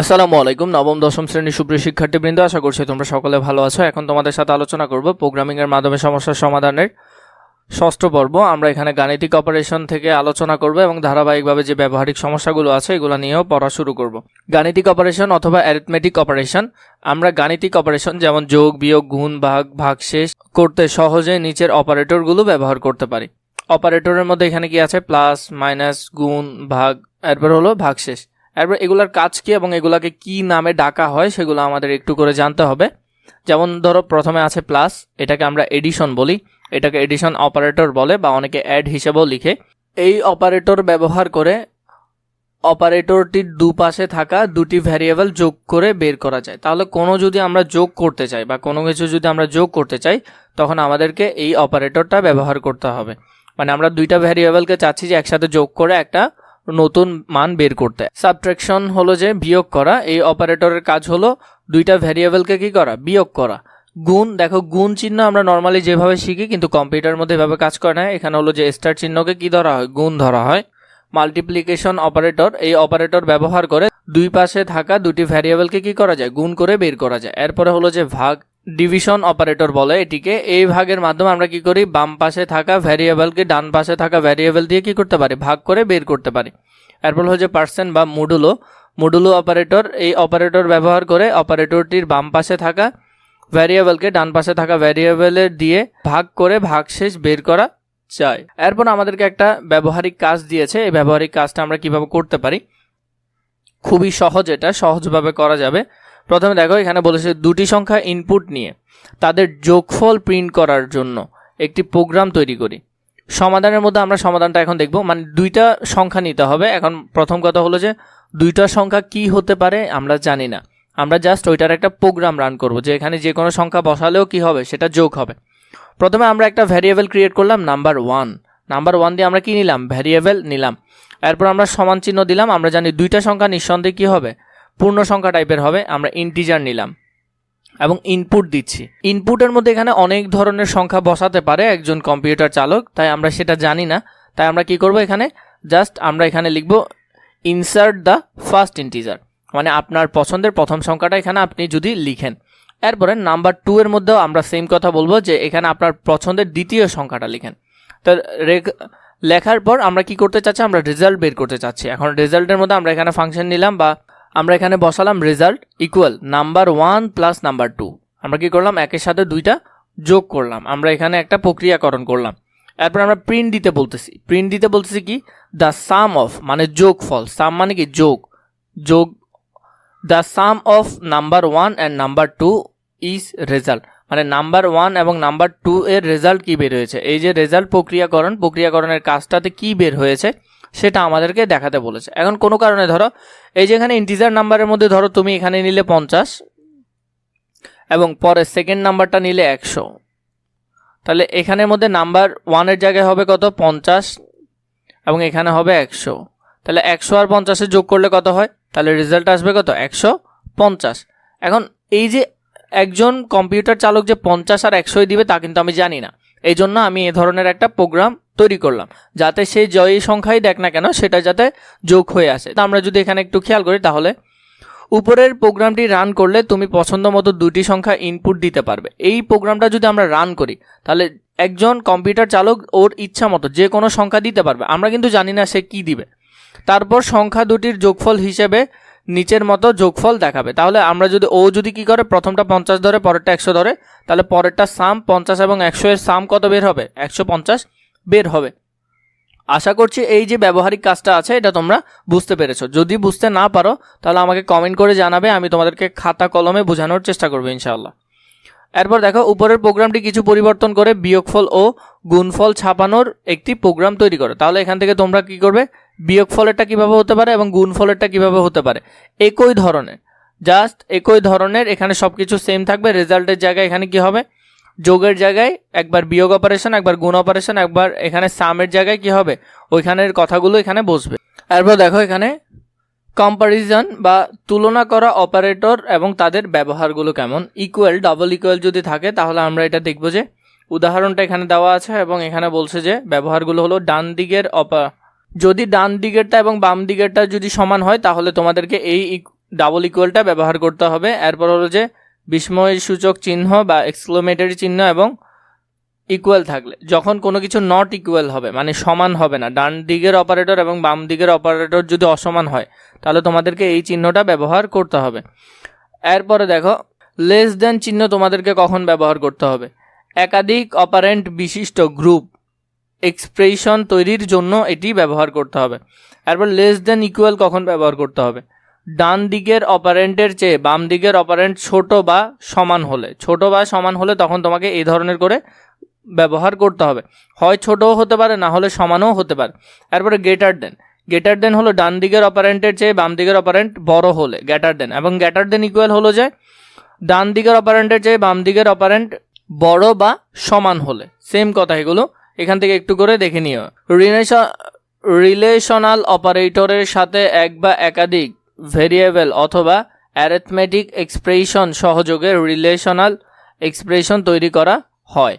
আসসালামু আলাইকুম, নবম, দশম শ্রেণির সুপ্রিয় শিক্ষার্থীবৃন্দ, আশা করছি তোমরা সকলে ভালো আছো। এখন তোমাদের সাথে আলোচনা করব প্রোগ্রামিং এর মাধ্যমে সমস্যার সমাধানের ষষ্ঠ পর্ব। আমরা এখানে গাণিতিক অপারেশন থেকে আলোচনা করব এবং ধারাবাহিকভাবে যে ব্যবহারিক সমস্যাগুলো আছে, এগুলো নিয়েও পড়া শুরু করব। গাণিতিক অপারেশন অথবা অ্যারিথমেটিক অপারেশন। আমরা গাণিতিক অপারেশন যেমন যোগ, বিয়োগ, গুণ, ভাগ ভাগশেষ করতে সহজে নিচের অপারেটরগুলো ব্যবহার করতে পারি। অপারেটরের মধ্যে এখানে কি আছে? প্লাস, মাইনাস, গুণ, ভাগ, এরপর হলো ভাগশেষ এরপর এগুলার কাজ কি এবং এগুলাকে কি নামে ডাকা হয় সেগুলো আমাদের একটু করে জানতে হবে। যেমন ধরো প্রথমে আছে প্লাস এটাকে আমরা এডিশন বলি। এটাকে এডিশন অপারেটর বলে বা অনেকে অ্যাড হিসেবেও লিখে। এই অপারেটর ব্যবহার করে অপারেটরটির দুপাশে থাকা দুটি ভ্যারিয়েবল যোগ করে বের করা যায়। তাহলে কোনো যদি আমরা যোগ করতে চাই বা কোনো কিছু যদি আমরা যোগ করতে চাই, তখন আমাদেরকে এই অপারেটরটা ব্যবহার করতে হবে। মানে আমরা দুইটা ভ্যারিয়েবলকে চাচ্ছি যে একসাথে যোগ করে একটা নতুন মান বের করতে। সাবট্রাকশন হলো যে বিয়োগ করা, এই অপারেটরের কাজ হলো দুইটা ভ্যারিয়েবলকে কি করা? বিয়োগ করা। গুণ, দেখো গুণ চিহ্ন আমরা নর্মালি যেভাবে শিখি, কিন্তু কম্পিউটার মধ্যে এভাবে কাজ করে না। এখানে হলো যে স্টার চিহ্নকে কি ধরা হয়? গুণ ধরা হয়। মাল্টিপ্লিকেশন অপারেটর এই অপারেটর ব্যবহার করে দুই পাশে থাকা দুটি ভ্যারিয়েবলকে কি করা যায়? গুণ করে বের করা যায়। এরপরে হলো যে ভাগ ডিভিশন অপারেটর বলে এটিকে। এই ভাগের মাধ্যমে আমরা কি করি? বাম পাশে থাকা ভ্যারিয়েবলকে ডান পাশে থাকা ভ্যারিয়েবল দিয়ে কি করতে পারি? ভাগ করে বের করতে পারি। এরপর হচ্ছে পার্সেন্ট বা মডুলো। মডুলো অপারেটর, এই অপারেটর ব্যবহার করে অপারেটরটির বাম পাশে থাকা ভ্যারিয়েবলকে ডান পাশে থাকা ভ্যারিয়েবলের দিয়ে ভাগ করে ভাগশেষ বের করা যায়। এরপর আমাদেরকে একটা ব্যবহারিক কাজ দিয়েছে। এই ব্যবহারিক কাজটা আমরা কীভাবে করতে পারি? খুবই সহজ এটা। সহজভাবে করা যাবে। প্রথমে দেখো, এখানে বলেছে দুটি সংখ্যা ইনপুট নিয়ে। তাদের যোগফল প্রিন্ট করার জন্য একটি প্রোগ্রাম তৈরি করি। সমাধানের মধ্যে আমরা সমাধানটা এখন দেখব। মানে দুইটা সংখ্যা নিতে হবে। এখন প্রথম কথা হলো যে, দুইটা সংখ্যা কি হতে পারে আমরা জানি না। আমরা জাস্ট ওইটার একটা প্রোগ্রাম রান করব, যে এখানে যে কোনো সংখ্যা বসালেও কি হবে, সেটা যোগ হবে। প্রথমে আমরা একটা ভ্যারিয়েবল ক্রিয়েট করলাম নাম্বার ওয়ান নাম্বার ওয়ান দিয়ে আমরা কি নিলাম? ভ্যারিয়েবল নিলাম। এরপর আমরা সমান চিহ্ন দিলাম। আমরা জানি দুইটা সংখ্যা নিঃসন্দেহে কী হবে? পূর্ণ সংখ্যা টাইপের হবে, আমরা ইন্টিজার নিলাম এবং ইনপুট দিচ্ছি। ইনপুটের মধ্যে এখানে অনেক ধরনের সংখ্যা বসাতে পারে একজন কম্পিউটার চালক, তাই আমরা সেটা জানি না। তাই আমরা কি করব এখানে? জাস্ট আমরা এখানে লিখব ইনসার্ট দ্য ফার্স্ট ইন্টিজার মানে আপনার পছন্দের প্রথম সংখ্যাটা এখানে আপনি যদি লিখেন। এরপরে নাম্বার টু এর মধ্যেও আমরা সেম কথা বলব যে এখানে আপনার পছন্দের দ্বিতীয় সংখ্যাটা লিখেন। তো লেখার পর আমরা কি করতে চাচ্ছি? আমরা রেজাল্ট বের করতে চাচ্ছি। এখন রেজাল্টের মধ্যে আমরা এখানে ফাংশন নিলাম বা আমরা এখানে বসালাম result equal number one plus number two আমরা কি করলাম? একের সাথে দুইটা যোগ করলাম। আমরা এখানে একটা প্রক্রিয়াকরণ করলাম। এরপর আমরা প্রিন্ট দিতে বলতেছি। প্রিন্ট দিতে বলতেছি কি? দ্য সাম অফ মানে যোগ ফল সাম মানে কি? যোগ। যোগ the sum of number one and number two is result মানে নাম্বার ওয়ান এবং নাম্বার টু এর রেজাল্ট কি বের হয়েছে? এই যে রেজাল্ট প্রক্রিয়াকরণ, প্রক্রিয়াকরণের কাজটাতে কি বের হয়েছে? সেটা আমাদেরকে দেখাতে বলেছে। এখন কোনো কারণে ধরো, এই যে এখানে ইন্টিজার নাম্বারের মধ্যে ধরো তুমি এখানে নিলে পঞ্চাশ এবং পরে সেকেন্ড নাম্বারটা নিলে একশো। তাহলে এখানের মধ্যে নাম্বার ওয়ানের জায়গায় হবে কত? পঞ্চাশ এবং এখানে হবে একশো। তাহলে একশো আর পঞ্চাশে যোগ করলে কত হয়? তাহলে রেজাল্ট আসবে কত? একশো পঞ্চাশ। এখন এই যে একজন কম্পিউটার চালক যে পঞ্চাশ আর একশোই দিবে তা কিন্তু আমি জানি না। এই জন্য আমি এ ধরনের একটা প্রোগ্রাম তৈরি করলাম। যাতে সেই জয়ী সংখ্যাই দেখ না কেন, সেটা যাতে যোগ হয়ে আসে। তা আমরা যদি এখানে একটু খেয়াল করি, তাহলে উপরের প্রোগ্রামটি রান করলে তুমি পছন্দ মতো দুটি সংখ্যা ইনপুট দিতে পারবে। এই প্রোগ্রামটা যদি আমরা রান করি, তাহলে একজন কম্পিউটার চালক ওর ইচ্ছা মতো যে কোনো সংখ্যা দিতে পারবে। আমরা কিন্তু জানি না সে কি দিবে। তারপর সংখ্যা দুটির যোগফল হিসেবে নিচের মতো যোগফল দেখাবে। তাহলে আমরা যদি, ও যদি কি করে, প্রথমটা পঞ্চাশ ধরে, পরেরটা একশো ধরে, তাহলে পরেরটা সাম পঞ্চাশ এবং একশো এর সাম কত বের হবে? একশো পঞ্চাশ। বের হবে। আশা করছি এই যে ব্যবহারিক কাজটা আছে, এটা তোমরা বুঝতে পেরেছ। যদি বুঝতে না পারো, তাহলে আমাকে কমেন্ট করে জানাবে, আমি তোমাদেরকে খাতা কলমে বোঝানোর চেষ্টা করব ইনশাআল্লাহ। এরপর দেখো, উপরের প্রোগ্রামটি কিছু পরিবর্তন করে বিয়োগফল ও গুণফল ছাপানোর একটি প্রোগ্রাম তৈরি করে। তাহলে এখান থেকে তোমরা কি করবে? বিয়োগফলেরটা কীভাবে হতে পারে এবং গুণফলেরটা কীভাবে হতে পারে? একই ধরনের জাস্ট একই ধরনের, এখানে সব কিছু সেম থাকবে রেজাল্টের জায়গায় এখানে কি হবে? যোগের জায়গায়, একবার বিয়োগ অপারেশন একবার গুণ অপারেশন একবার এখানে সামের জায়গায় কি হবে? ওইখানের কথাগুলো এখানে বসবে। এরপর দেখো এখানে কম্পারিজন বা তুলনা করা অপারেটর এবং তাদের ব্যবহারগুলো কেমন? ইকুয়াল ডাবল ইকুয়াল যদি থাকে, তাহলে আমরা এটা দেখব যে উদাহরণটা এখানে দেওয়া আছে এবং এখানে বলছে যে ব্যবহারগুলো হলো ডান দিকের অপা যদি ডান দিকেরটা এবং বাম দিকেরটা যদি সমান হয়, তাহলে তোমাদেরকে এই ডাবল ইকুয়ালটা ব্যবহার করতে হবে। এরপর হলো যে বিস্ময় সূচক চিহ্ন বা এক্সক্লোমেটরি চিহ্ন এবং ইকুয়াল থাকলে, যখন কোনো কিছু নট ইকুয়াল হবে মানে সমান হবে না, ডান দিকের অপারেটর এবং বাম দিকের অপারেটর যদি অসমান হয়, তাহলে তোমাদেরকে এই চিহ্নটা ব্যবহার করতে হবে। এরপরে দেখো লেস দেন চিহ্ন তোমাদেরকে কখন ব্যবহার করতে হবে? একাধিক অপারেন্ট বিশিষ্ট গ্রুপ এক্সপ্রেশন তৈরির জন্য এটি ব্যবহার করতে হবে। এরপর লেস দেন ইকুয়াল কখন ব্যবহার করতে হবে? ডান দিকের অপারেন্টের চেয়ে বাম দিকের অপারেন্ট ছোট বা সমান হলে। ছোট বা সমান হলে তখন তোমাকে এই ধরনের করে ব্যবহার করতে হবে। হয় ছোটও হতে পারে, না হলে সমানও হতে পারে। এরপরে গেটার দেন। গেটার দেন হলো ডান দিকের অপারেন্টের চেয়ে বাম দিকের অপারেন্ট বড় হলে গ্যাটার দেন। এবং গ্যাটার দেন ইকুয়াল হলো যে ডান দিকের অপারেন্টের চেয়ে বাম দিকের অপারেন্ট বড় বা সমান হলে। সেম কথা এগুলো। এখান থেকে একটু করে দেখে নিও। রিলেশন রিলেশনাল অপারেটরের সাথে এক বা একাধিক ভেরিয়েবল অথবা অ্যারেথমেটিক এক্সপ্রেশন সহযোগে রিলেশনাল এক্সপ্রেশন তৈরি করা হয়।